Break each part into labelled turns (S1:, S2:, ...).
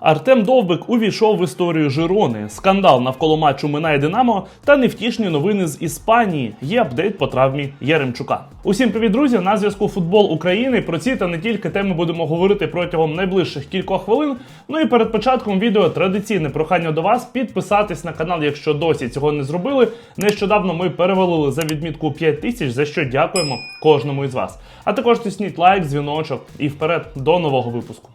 S1: Артем Довбик увійшов в історію Жирони. Скандал навколо матчу Минає Динамо та невтішні новини з Іспанії. Є апдейт по травмі Яремчука. Усім привіт, друзі! На зв'язку Футбол України. Про ці та не тільки теми будемо говорити протягом найближчих кількох хвилин. Ну і перед початком відео традиційне прохання до вас підписатись на канал, якщо досі цього не зробили. Нещодавно ми перевалили за відмітку 5 тисяч, за що дякуємо кожному із вас. А також тисніть лайк, дзвіночок і вперед до нового випуску.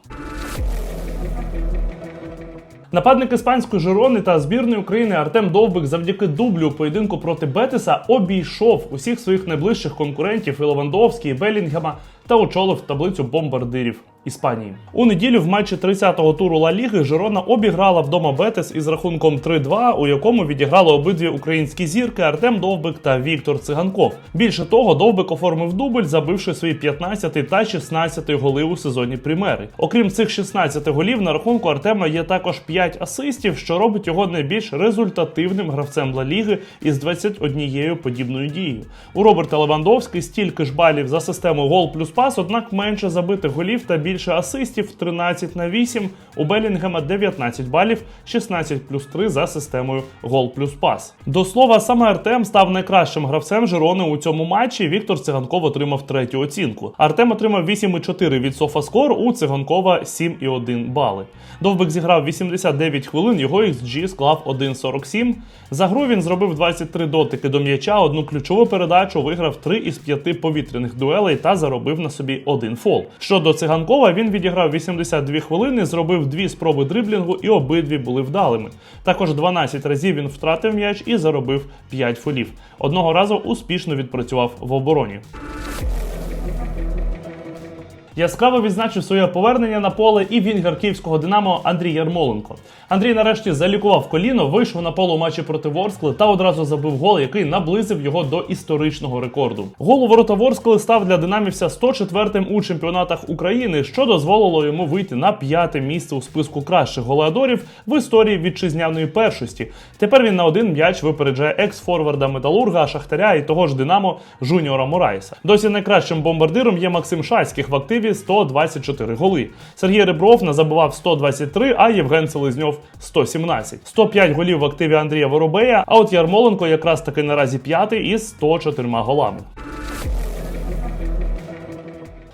S1: Нападник іспанської Жирони та збірної України Артем Довбик завдяки дублю поєдинку проти Бетиса обійшов усіх своїх найближчих конкурентів і Левандовський, і Белінгема та очолив таблицю бомбардирів Іспанії. У неділю в матчі 30-го туру Ла Ліги Жирона обіграла вдома Бетис із рахунком 3-2, у якому відіграли обидві українські зірки Артем Довбик та Віктор Циганков. Більше того, Довбик оформив дубль, забивши свої 15 та 16 голи у сезоні Примери. Окрім цих 16 голів, на рахунку Артема є також 5 асистів, що робить його найбільш результативним гравцем Ла Ліги із 21 подібною дією. У Роберта Левандовський стільки ж балів за систему гол плюс пас, однак менше забитих голів та більше асистів 13 на 8. У Белінгема 19 балів, 16 плюс 3 за системою гол плюс пас. До слова, саме Артем став найкращим гравцем Жирони у цьому матчі. Віктор Циганков отримав третю оцінку. Артем отримав 8,4 від Софаскор, у Циганкова 7,1 бали. Довбик зіграв 89 хвилин, його XG склав 1,47. За гру він зробив 23 дотики до м'яча, одну ключову передачу, виграв 3 із 5 повітряних дуелей та заробив на собі один фол. Щодо циганкова, він відіграв 82 хвилини, зробив дві спроби дриблінгу і обидві були вдалими. Також 12 разів він втратив м'яч і заробив 5 фолів. Одного разу успішно відпрацював в обороні. Яскраво відзначив своє повернення на поле і вінгер київського Динамо Андрій Ярмоленко. Андрій нарешті залікував коліно, вийшов на поле у матчі проти Ворскли та одразу забив гол, який наблизив його до історичного рекорду. Гол у ворота Ворскли став для динамівця 104-м у чемпіонатах України, що дозволило йому вийти на п'яте місце у списку кращих голеадорів в історії вітчизняної першості. Тепер він на один м'яч випереджає екс-форварда Металурга, Шахтаря і того ж Динамо Жуніора Морайса. Досі найкращим бомбардиром є Максим Шацьких в активі 124 голи. Сергій Ребров назабивав 123, а Євген Селезньов 117. 105 голів в активі Андрія Воробея. А от Ярмоленко якраз таки наразі п'ятий із 104 голами.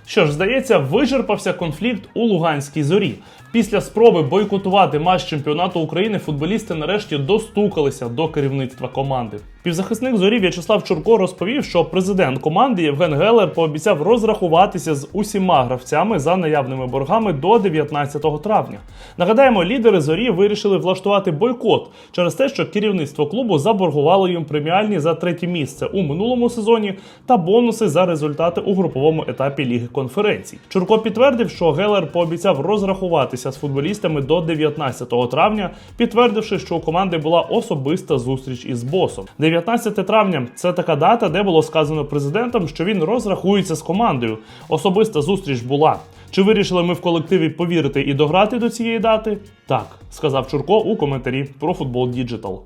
S1: Що ж, здається, вичерпався конфлікт у Луганській зорі. Після спроби бойкотувати матч чемпіонату України футболісти нарешті достукалися до керівництва команди. Півзахисник зорі В'ячеслав Чурко розповів, що президент команди Євген Гелер пообіцяв розрахуватися з усіма гравцями за наявними боргами до 19 травня. Нагадаємо, лідери зорі вирішили влаштувати бойкот через те, що керівництво клубу заборгувало їм преміальні за третє місце у минулому сезоні та бонуси за результати у груповому етапі Ліги конференцій. Чурко підтвердив, що Гелер пообіцяв розрахуватися з футболістами до 19 травня, підтвердивши, що у команди була особиста зустріч із босом. 19 травня це така дата, де було сказано президентом, що він розрахується з командою. Особиста зустріч була. Чи вирішили ми в колективі повірити і дограти до цієї дати? Так, сказав Чурко у коментарі про футбол Діджитал.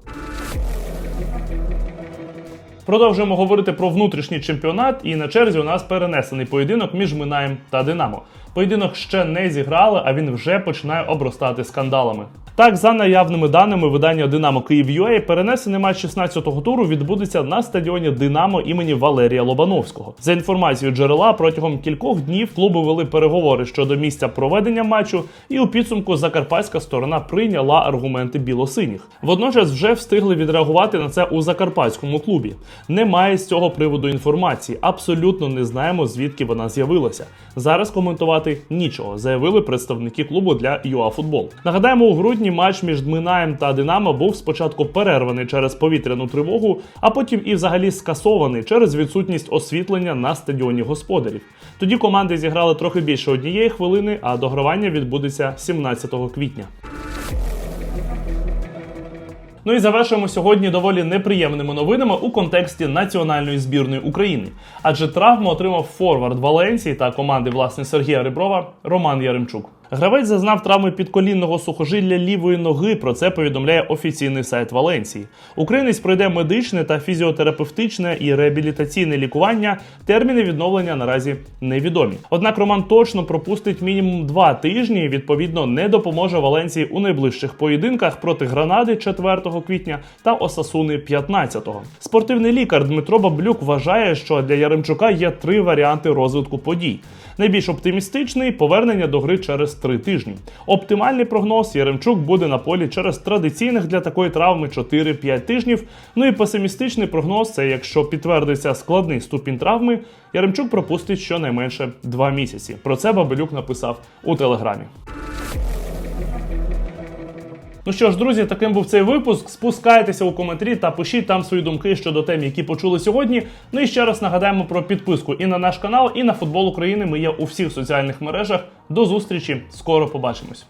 S1: Продовжуємо говорити про внутрішній чемпіонат, і на черзі у нас перенесений поєдинок між Минаєм та Динамо. Поєдинок ще не зіграли, а він вже починає обростати скандалами. Так, за наявними даними видання Динамо Київ.UA, перенесений матч 16-го туру відбудеться на стадіоні Динамо імені Валерія Лобановського. За інформацією джерела, протягом кількох днів клуби вели переговори щодо місця проведення матчу, і у підсумку закарпатська сторона прийняла аргументи білосиніх. Водночас вже встигли відреагувати на це у закарпатському клубі. Немає з цього приводу інформації. Абсолютно не знаємо, звідки вона з'явилася. Зараз коментувати нічого, заявили представники клубу для ЮАФутбол. Нагадаємо, у грудні матч між Дминаєм та Динамо був спочатку перерваний через повітряну тривогу, а потім і взагалі скасований через відсутність освітлення на стадіоні господарів. Тоді команди зіграли трохи більше однієї хвилини, а догравання відбудеться 17 квітня. Ну і завершуємо сьогодні доволі неприємними новинами у контексті національної збірної України. Адже травму отримав форвард Валенції та команди власне Сергія Реброва Роман Яремчук. Гравець зазнав травми підколінного сухожилля лівої ноги. Про це повідомляє офіційний сайт Валенції. Українець пройде медичне та фізіотерапевтичне і реабілітаційне лікування. Терміни відновлення наразі невідомі. Однак Роман точно пропустить мінімум два тижні. і, Відповідно, не допоможе Валенції у найближчих поєдинках проти Гранади 4 квітня та Осасуни 15-го. Спортивний лікар Дмитро Баблюк вважає, що для Яремчука є три варіанти розвитку подій. Найбільш оптимістичний повернення до гри три тижні. Оптимальний прогноз Яремчук буде на полі через традиційних для такої травми 4-5 тижнів. Ну і песимістичний прогноз це якщо підтвердиться складний ступінь травми, Яремчук пропустить щонайменше 2 місяці. Про це Бабелюк написав у телеграмі. Ну що ж, друзі, таким був цей випуск. Спускайтеся у коментарі та пишіть там свої думки щодо тем, які почули сьогодні. Ну і ще раз нагадаємо про підписку і на наш канал, і на футбол України. Ми є у всіх соціальних мережах. До зустрічі, скоро побачимось.